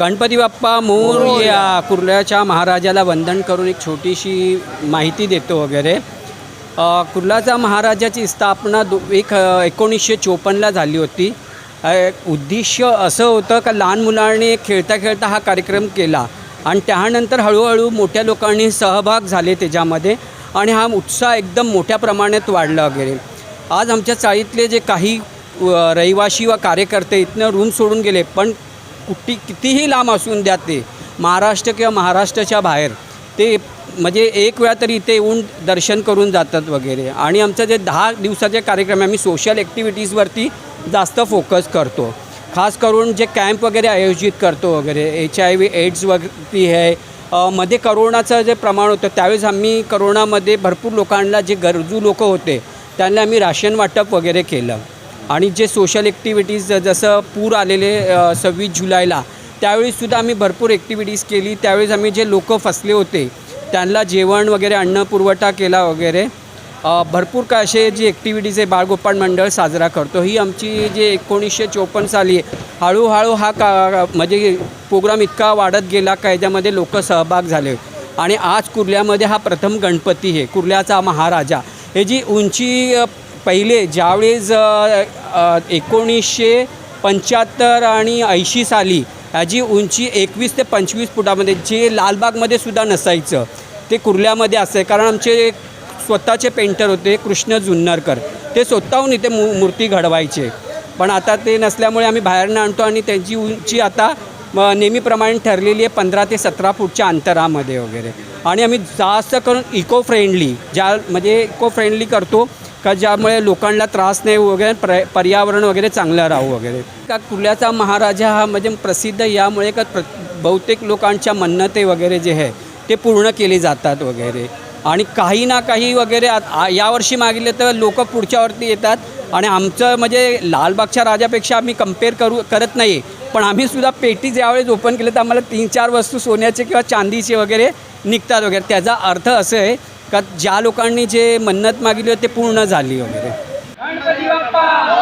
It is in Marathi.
गणपती बाप्पा मोर या कुर्ल्याच्या महाराजाला वंदन करून एक छोटीशी माहिती देतो वगैरे. अ, कुर्ल्याचा महाराजाची स्थापना दो एक एकोणीसशे चोपन्नला झाली होती. अ, उद्दिष्ट असं होतं का लहान मुलांनी खेळता खेळता हा कार्यक्रम केला. आणि त्यानंतर हळूहळू मोठ्या लोकांनी सहभाग झाले त्याच्यामध्ये आणि हा उत्साह एकदम मोठ्या प्रमाणात वाढला वगैरे. आज आमच्या चाळीतले जे काही रहिवाशी व कार्यकर्ते इथनं रूम सोडून गेले पण कुठे कितीही लांब असून द्या ते महाराष्ट्र किंवा महाराष्ट्राच्या बाहेर ते म्हणजे एक वेळा तरी इथे येऊन दर्शन करून जातात वगैरे. आणि आमचं जे दहा दिवसाचे कार्यक्रम आहे आम्ही सोशल ॲक्टिव्हिटीजवरती जास्त फोकस करतो. खास करून जे कॅम्प वगैरे आयोजित करतो वगैरे एच आय व्ही एड्सवरती आहे. मध्ये करोनाचं जे प्रमाण होतं त्यावेळेस आम्ही करोनामध्ये भरपूर लोकांना जे गरजू लोक होते त्यांना आम्ही राशन वाटप वगैरे केलं. आणि जे सोशल ॲक्टिव्हिटीज जसं पूर आलेले सव्वीस जुलैला त्यावेळीसुद्धा आम्ही भरपूर ॲक्टिव्हिटीज केली. त्यावेळेस आम्ही जे लोक फसले होते त्यांना जेवण वगैरे अन्न पुरवठा केला वगैरे भरपूर का असे जी ॲक्टिव्हिटीज आहे बाळगोपाळ मंडळ साजरा करतो. ही आमची जे एकोणीसशे चोपन्न साली हळूहळू हा का म्हणजे प्रोग्राम इतका वाढत गेला का याच्यामध्ये लोक सहभाग झाले. आणि आज कुर्ल्यामध्ये हा प्रथम गणपती आहे कुर्ल्याचा महाराजा. हे जी उंची पहिले ज्यावेळेस एकोणीसशे पंच्याहत्तर आणि ऐंशी साली ह्याची उंची एकवीस ते पंचवीस फुटामध्ये जे लालबागमध्ये सुद्धा नसायचं ते कुर्ल्यामध्ये असं कारण आमचे स्वतःचे पेंटर होते कृष्ण जुन्नरकर. ते स्वतःहून इथे मू मूर्ती घडवायचे. पण आता ते नसल्यामुळे आम्ही बाहेरनं आणतो आणि त्यांची उंची आता नेहमीप्रमाणे ठरलेली आहे पंधरा ते सतरा फूटच्या अंतरामध्ये वगैरे. आणि आम्ही जास्त करून इको फ्रेंडली ज्या म्हणजे इको फ्रेंडली करतो का ज्यामुळे लोकांना त्रास नाही वगैरे प्र पर्यावरण वगैरे चांगलं राहू वगैरे. का कुर्ल्याचा महाराजा हा म्हणजे प्रसिद्ध यामुळे का प्र बहुतेक लोकांच्या मन्नते वगैरे जे आहे ते पूर्ण केले जातात वगैरे. आणि काही ना काही वगैरे आत- यावर्षी मागितले तर लोक पुढच्यावरती येतात. आणि आमचं म्हणजे लालबागच्या राजापेक्षा आम्ही कंपेअर करू करत नाही. पण आम्ही सुद्धा पेटी ज्यावेळेस ओपन केले तर आम्हाला तीन चार वस्तू सोन्याचे किंवा चांदीचे वगैरे निघतात वगैरे. त्याचा अर्थ असं आहे का ज्या लोकांनी जे मन्नत मागितली होती ते पूर्ण झाली वगैरे. हो